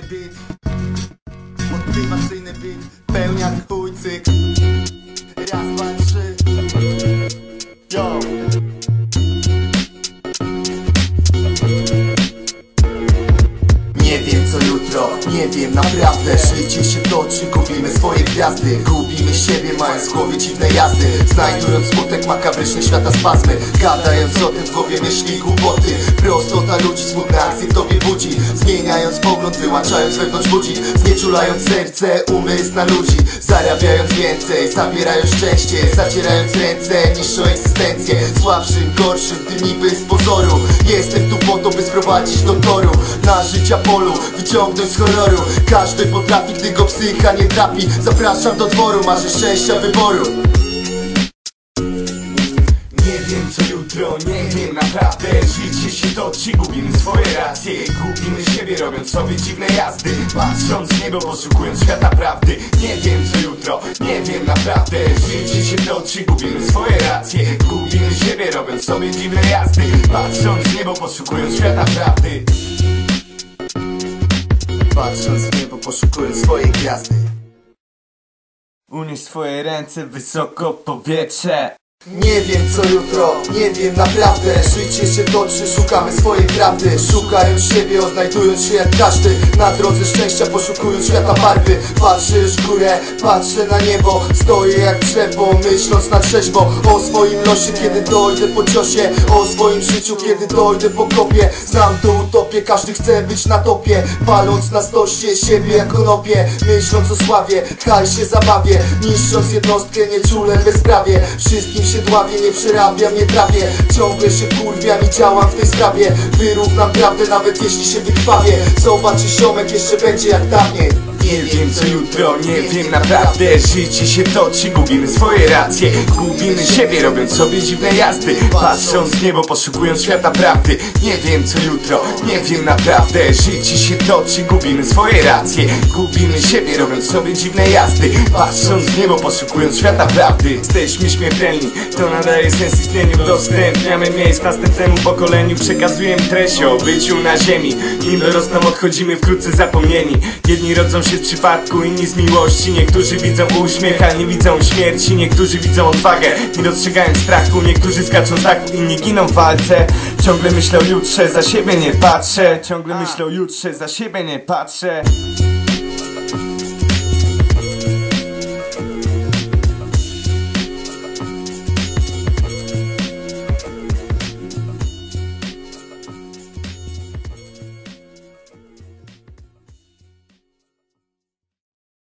Motywacyjny beat. Motywacyjny beat Pełniak chuj cyk. Raz, dwa, trzy. Yo nie wiem naprawdę Życie się toczy, gubimy swoje gwiazdy. Gubimy siebie, mając w głowie dziwne jazdy. Znajdując smutek makabryczny świata spazmy. Gadając o tym w głowie myśli głupoty. Prostota ludzi, smutne akcje w tobie budzi. Zmieniając pogląd, wyłączając wewnątrz budzi. Znieczulając serce, umysł na ludzi. Zarabiając więcej, zabierając szczęście. Zacierając ręce, niższą egzystencję Słabszym, gorszym, tym niby z pozoru. Jestem tu po to, by sprowadzić do toru. Na życia polu, wyciągnąć z horroru. Każdy potrafi, gdy go psycha nie trafi Zapraszam do dworu, marzę szczęścia wyboru wiem co jutro, nie wiem naprawdę. Życie się toczy, gubimy swoje racje. Gubimy siebie, robiąc sobie dziwne jazdy. Patrząc w niebo, poszukując świata prawdy. Nie wiem co jutro, nie wiem naprawdę. Życie się toczy, gubimy swoje racje. Gubimy siebie, robiąc sobie dziwne jazdy. Patrząc w niebo, poszukując świata prawdy. Patrząc w niebo, poszukując swojej gwiazdy. Unieś swoje ręce wysoko w powietrze Nie wiem co jutro, nie wiem naprawdę. Życie się toczy, szukamy swojej prawdy. Szukając siebie, odnajdując się jak każdy. Na drodze szczęścia, poszukując świata barwy. Patrzę już w górę, patrzę na niebo. Stoję jak drzewo, myśląc na trzeźwo O swoim losie, kiedy dojdę po ciosie. O swoim życiu, kiedy dojdę po kopie. Znam to utopię, każdy chce być na topie. Paląc na stosie siebie jak konopie. Myśląc o sławie, hajsie, zabawie. Niszcząc jednostkę, nieczule, bezprawie. Wszystkim się dławię, nie przerabiam, nie trawię. Ciągle się kurwiam i działam w tej sprawie. Wyrównam prawdę, nawet jeśli się wykrwawię Zobaczy ziomek, jeszcze będzie jak dawniej Nie wiem co jutro, nie wiem naprawdę. Życie się toczy, gubimy swoje racje. Gubimy siebie, robiąc sobie dziwne jazdy. Patrząc w niebo, poszukując świata prawdy. Nie wiem co jutro, nie wiem naprawdę. Życie się toczy, gubimy swoje racje. Gubimy siebie, robiąc sobie dziwne jazdy. Patrząc w niebo, poszukując świata prawdy. Jesteśmy śmiertelni, to nadaje sens istnieniu. Udostępniamy miejsc następnemu pokoleniu. Przekazujemy treść o byciu na ziemi. Nim dorosną odchodzimy wkrótce zapomnieni. Jedni rodzą się z przypadku, inni z miłości. Niektórzy widzą uśmiech, a nie widzą śmierci. Niektórzy widzą odwagę, nie dostrzegają strachu. Niektórzy skaczą z dachu, inni giną w walce. Ciągle myślę o jutrze, za siebie nie patrzę. Ciągle myślę o jutrze, za siebie nie patrzę